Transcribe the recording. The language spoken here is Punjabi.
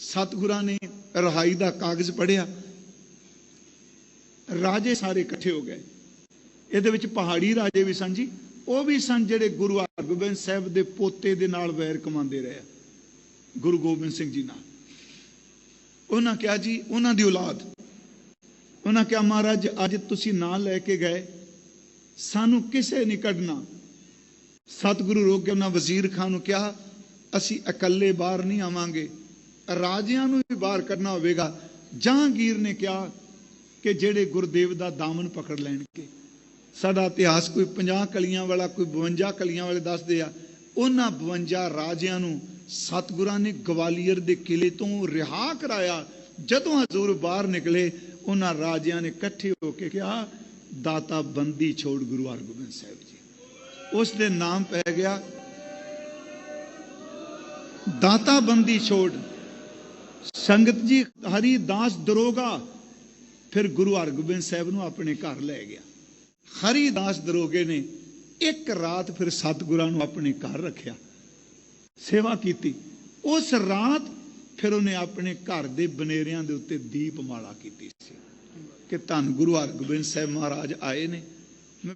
ਸਤਿਗੁਰਾਂ ਨੇ ਰਹਾਈ ਦਾ ਕਾਗਜ਼ ਪੜਿਆ ਰਾਜੇ ਸਾਰੇ ਇਕੱਠੇ ਹੋ ਗਏ। ਇਹਦੇ ਵਿੱਚ ਪਹਾੜੀ ਰਾਜੇ ਵੀ ਸਨ ਜੀ। ਉਹ ਵੀ ਸਨ ਜਿਹੜੇ ਗੁਰੂ ਹਰਗੋਬਿੰਦ ਸਾਹਿਬ ਦੇ ਪੋਤੇ ਦੇ ਨਾਲ ਵੈਰ ਕਮਾਉਂਦੇ ਰਹੇ ਗੁਰੂ ਗੋਬਿੰਦ ਸਿੰਘ ਜੀ ਨਾਲ। ਉਹਨਾਂ ਕਿਹਾ ਜੀ, ਉਹਨਾਂ ਦੀ ਔਲਾਦ। ਉਹਨਾਂ ਕਿਹਾ, ਮਹਾਰਾਜ, ਅੱਜ ਤੁਸੀਂ ਨਾਂ ਲੈ ਕੇ ਗਏ। ਸਾਨੂੰ ਕਿਸੇ ਨਹੀਂ ਕੱਢਣਾ। ਸਤਿਗੁਰੂ ਰੋਕ ਕੇ ਉਹਨਾਂ ਵਜ਼ੀਰ ਖਾਨ ਨੂੰ ਕਿਹਾ, ਅਸੀਂ ਇਕੱਲੇ ਬਾਹਰ ਨਹੀਂ ਆਵਾਂਗੇ। ਰਾਜਿਆਂ ਨੂੰ ਵੀ ਬਾਹਰ ਕੱਢਣਾ ਹੋਵੇਗਾ। ਜਹਾਂਗੀਰ ਨੇ ਕਿਹਾ ਕਿ ਜਿਹੜੇ ਗੁਰਦੇਵ ਦਾ ਦਾਮਨ ਪਕੜ ਲੈਣਗੇ। ਸਾਡਾ ਇਤਿਹਾਸ ਕੋਈ 50 ਕਲੀਆਂ ਵਾਲਾ, ਕੋਈ 52 ਕਲੀਆਂ ਵਾਲੇ ਦੱਸਦੇ ਆ। ਉਹਨਾਂ 52 ਰਾਜਿਆਂ ਨੂੰ ਸਤਿਗੁਰਾਂ ਨੇ ਗਵਾਲੀਅਰ ਦੇ ਕਿਲੇ ਤੋਂ ਰਿਹਾ ਕਰਾਇਆ। ਜਦੋਂ ਹਜ਼ੂਰ ਬਾਹਰ ਨਿਕਲੇ, ਉਹਨਾਂ ਰਾਜਿਆਂ ਨੇ ਇਕੱਠੇ ਹੋ ਕੇ ਕਿਹਾ, ਦਾਤਾ ਬੰਦੀ ਛੋੜ ਗੁਰੂ ਹਰਗੋਬਿੰਦ ਸਾਹਿਬ ਜੀ। ਉਸ ਦੇ ਨਾਮ ਪੈ ਗਿਆ, ਦਾਤਾ ਬੰਦੀ ਛੋੜ। ਸੰਗਤ ਜੀ ਹਰੀਦਾਸ ਦਰੋਗਾ। ਫਿਰ ਗੁਰੂ ਹਰਗੋਬਿੰਦ ਸਾਹਿਬ ਨੂੰ ਆਪਣੇ ਘਰ ਲੈ ਗਿਆ। ਹਰੀ ਦਾਸ ਦਰੋਗੇ ਨੇ ਇੱਕ ਰਾਤ ਫਿਰ ਸਤਿਗੁਰਾਂ ਨੂੰ ਆਪਣੇ ਘਰ ਰੱਖਿਆ। ਸੇਵਾ ਕੀਤੀ। ਉਸ ਰਾਤ ਫਿਰ ਉਹਨੇ ਆਪਣੇ ਘਰ ਦੇ ਬਨੇਰਿਆਂ ਦੇ ਉੱਤੇ ਦੀਪਮਾਲਾ ਕੀਤੀ ਸੀ। ਕਿ ਧੰਨ ਗੁਰੂ ਹਰਗੋਬਿੰਦ ਸਾਹਿਬ ਮਹਾਰਾਜ ਆਏ ਨੇ।